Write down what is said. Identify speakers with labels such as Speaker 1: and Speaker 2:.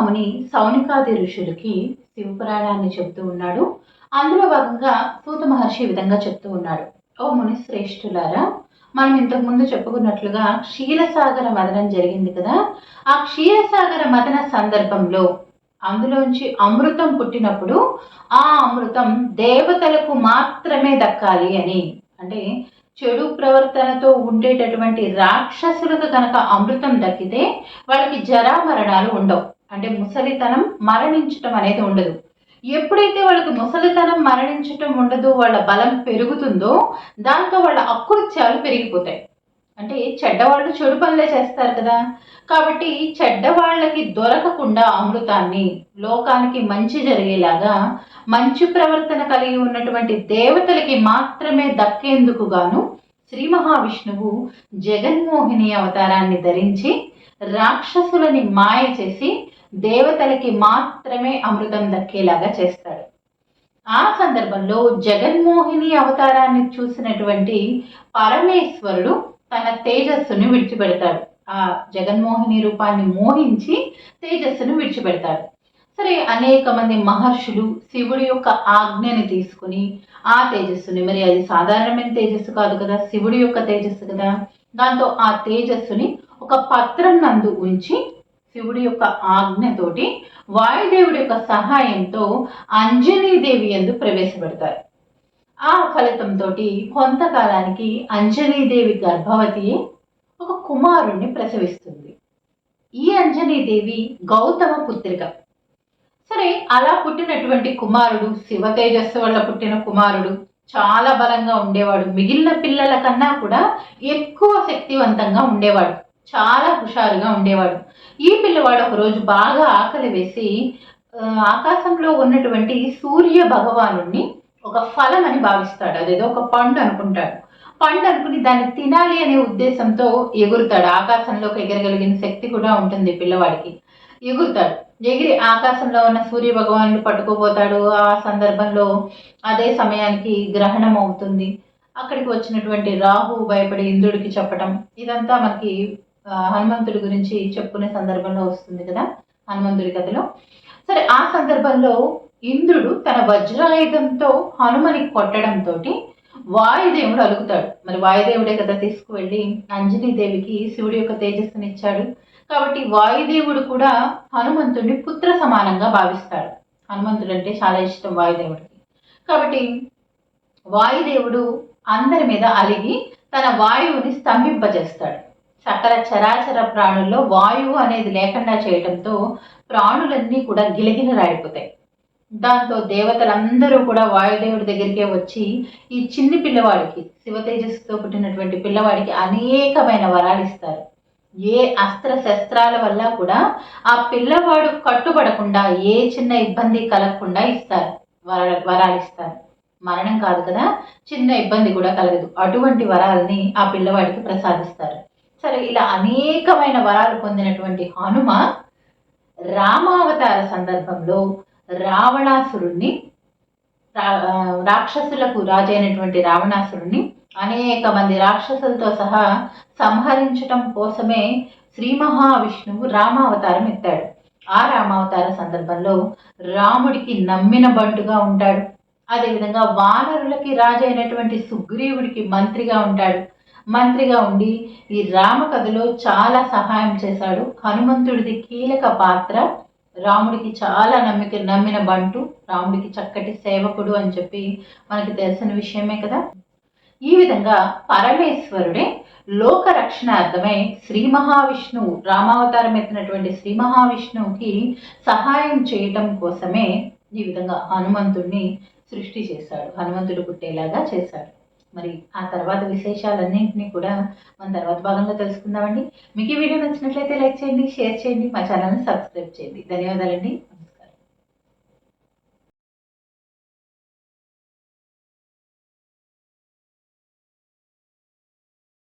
Speaker 1: సూత సౌనికాది ఋషులకి శివపురాణాన్ని చెబుతూ ఉన్నాడు. అందులో భాగంగా సూత మహర్షి ఈ విధంగా చెప్తూ ఉన్నాడు. ఓ ముని శ్రేష్ఠులారా మనం ఇంతకు ముందు చెప్పుకున్నట్లుగా క్షీరసాగర మదనం జరిగింది కదా. ఆ క్షీరసాగర మదన సందర్భంలో అందులోంచి అమృతం పుట్టినప్పుడు ఆ అమృతం దేవతలకు మాత్రమే దక్కాలి అని అంటే చెడు ప్రవర్తనతో ఉండేటటువంటి రాక్షసులకు కనుక అమృతం దక్కితే వాళ్ళకి జరా మరణాలు ఉండవు. అంటే ముసలితనం మరణించటం అనేది ఉండదు. ఎప్పుడైతే వాళ్ళకి ముసలితనం మరణించటం ఉండదు వాళ్ళ బలం పెరుగుతుందో దాంతో వాళ్ళ అకృత్యాలు పెరిగిపోతాయి. అంటే చెడ్డవాళ్ళు చెడు పనులే చేస్తారు కదా. కాబట్టి చెడ్డవాళ్ళకి దొరకకుండా అమృతాన్ని లోకానికి మంచి జరిగేలాగా మంచి ప్రవర్తన కలిగి ఉన్నటువంటి దేవతలకి మాత్రమే దక్కేందుకు గాను శ్రీ మహావిష్ణువు జగన్మోహిని అవతారాన్ని ధరించి రాక్షసులని మాయ చేసి దేవతలకి మాత్రమే అమృతం దక్కేలాగా చేస్తాడు. ఆ సందర్భంలో జగన్మోహిని అవతారాన్ని చూసినటువంటి పరమేశ్వరుడు తన తేజస్సును విడిచిపెడతాడు. ఆ జగన్మోహిని రూపాన్ని మోహించి తేజస్సును విడిచిపెడతాడు. సరే అనేక మంది మహర్షులు శివుడి యొక్క ఆజ్ఞని తీసుకుని ఆ తేజస్సుని మరి అది సాధారణమైన తేజస్సు కాదు కదా శివుడి యొక్క తేజస్సు కదా దాంతో ఆ తేజస్సుని ఒక పత్రం నందు ఉంచి శివుడి యొక్క ఆజ్ఞతోటి వాయుదేవుడి యొక్క సహాయంతో అంజనీదేవి ఎందు ప్రవేశపెడతారు. ఆ ఫలితంతో కొంతకాలానికి అంజనీదేవి గర్భవతి ఒక కుమారుణ్ణి ప్రసవిస్తుంది. ఈ అంజనీదేవి గౌతమ పుత్రిక. సరే అలా పుట్టినటువంటి కుమారుడు శివ తేజస్సు వల్ల పుట్టిన కుమారుడు చాలా బలంగా ఉండేవాడు. మిగిలిన పిల్లల కన్నా కూడా ఎక్కువ శక్తివంతంగా ఉండేవాడు. చాలా హుషారుగా ఉండేవాడు. ఈ పిల్లవాడు ఒక రోజు బాగా ఆకలి వేసి ఆకాశంలో ఉన్నటువంటి సూర్య భగవాను ఒక ఫలం అని భావిస్తాడు. అదేదో ఒక పండు అనుకుంటాడు. పండు అనుకుని దాన్ని తినాలి అనే ఉద్దేశంతో ఎగురుతాడు. ఆకాశంలోకి ఎగరగలిగిన శక్తి కూడా ఉంటుంది పిల్లవాడికి. ఎగురుతాడు. ఎగిరి ఆకాశంలో ఉన్న సూర్య భగవానుడు పట్టుకుపోతాడు. ఆ సందర్భంలో అదే సమయానికి గ్రహణం అవుతుంది. అక్కడికి వచ్చినటువంటి రాహు భయపడి ఇంద్రుడికి చెప్పడం ఇదంతా మనకి హనుమంతుడి గురించి చెప్పుకునే సందర్భంలో వస్తుంది కదా హనుమంతుడి కథలో. సరే ఆ సందర్భంలో ఇంద్రుడు తన వజ్రాయుధంతో హనుమని కొట్టడంతో వాయుదేవుడు అలుగుతాడు. మరి వాయుదేవుడే కదా తీసుకువెళ్ళి అంజనీదేవికి శివుడి యొక్క తేజస్సుని ఇచ్చాడు. కాబట్టి వాయుదేవుడు కూడా హనుమంతుడిని పుత్ర సమానంగా భావిస్తాడు. హనుమంతుడు అంటే చాలా ఇష్టం వాయుదేవుడికి. కాబట్టి వాయుదేవుడు అందరి మీద అలిగి తన వాయువుని స్తంభింపజేస్తాడు. సకల చరాచర ప్రాణుల్లో వాయువు అనేది లేకుండా చేయడంతో ప్రాణులన్నీ కూడా గిలగిలలాడిపోతాయి. దాంతో దేవతలందరూ కూడా వాయుదేవుడి దగ్గరికే వచ్చి ఈ చిన్ని పిల్లవాడికి శివ తేజస్సుతో పుట్టినటువంటి పిల్లవాడికి అనేకమైన వరాలు ఇస్తారు. ఏ అస్త్ర శస్త్రాల వల్ల కూడా ఆ పిల్లవాడు కట్టుబడకుండా ఏ చిన్న ఇబ్బంది కలగకుండా ఇస్తారు. వర వరాలు ఇస్తారు. మరణం కాదు కదా చిన్న ఇబ్బంది కూడా కలగదు. అటువంటి వరాలని ఆ పిల్లవాడికి ప్రసాదిస్తారు. సరే ఇలా అనేకమైన వరాలు పొందినటువంటి హనుమ రామావతార సందర్భంలో రావణాసురుణ్ణి రా- రాక్షసులకు రాజైనటువంటి రావణాసురుణ్ణి అనేక మంది రాక్షసులతో సహా సంహరించటం కోసమే శ్రీ మహావిష్ణువు రామావతారం ఎత్తాడు. ఆ రామావతార సందర్భంలో రాముడికి నమ్మిన బంటుగా ఉంటాడు. అదేవిధంగా వానరులకి రాజైనటువంటి సుగ్రీవుడికి మంత్రిగా ఉంటాడు. మంత్రిగా ఉండి ఈ రామకథలో చాలా సహాయం చేశాడు. హనుమంతుడిది కీలక పాత్ర. రాముడికి చాలా నమ్మిక నమ్మిన బంటు. రాముడికి చక్కటి సేవకుడు అని చెప్పి మనకి తెలిసిన విషయమే కదా. ఈ విధంగా పరమేశ్వరుడే లోక రక్షణార్థమై శ్రీ మహావిష్ణువు రామావతారం ఎత్తినటువంటి శ్రీ మహావిష్ణువుకి సహాయం చేయటం కోసమే ఈ విధంగా హనుమంతుడిని సృష్టి చేశాడు. హనుమంతుడు పుట్టేలాగా చేశాడు. మరి ఆ తర్వాత విశేషాలన్నింటినీ కూడా మన తర్వాత భాగంలో తెలుసుకుందామండి. మీకు ఈ వీడియో నచ్చినట్లయితే లైక్ చేయండి షేర్ చేయండి మా ఛానల్ని సబ్స్క్రైబ్ చేయండి. ధన్యవాదాలండి.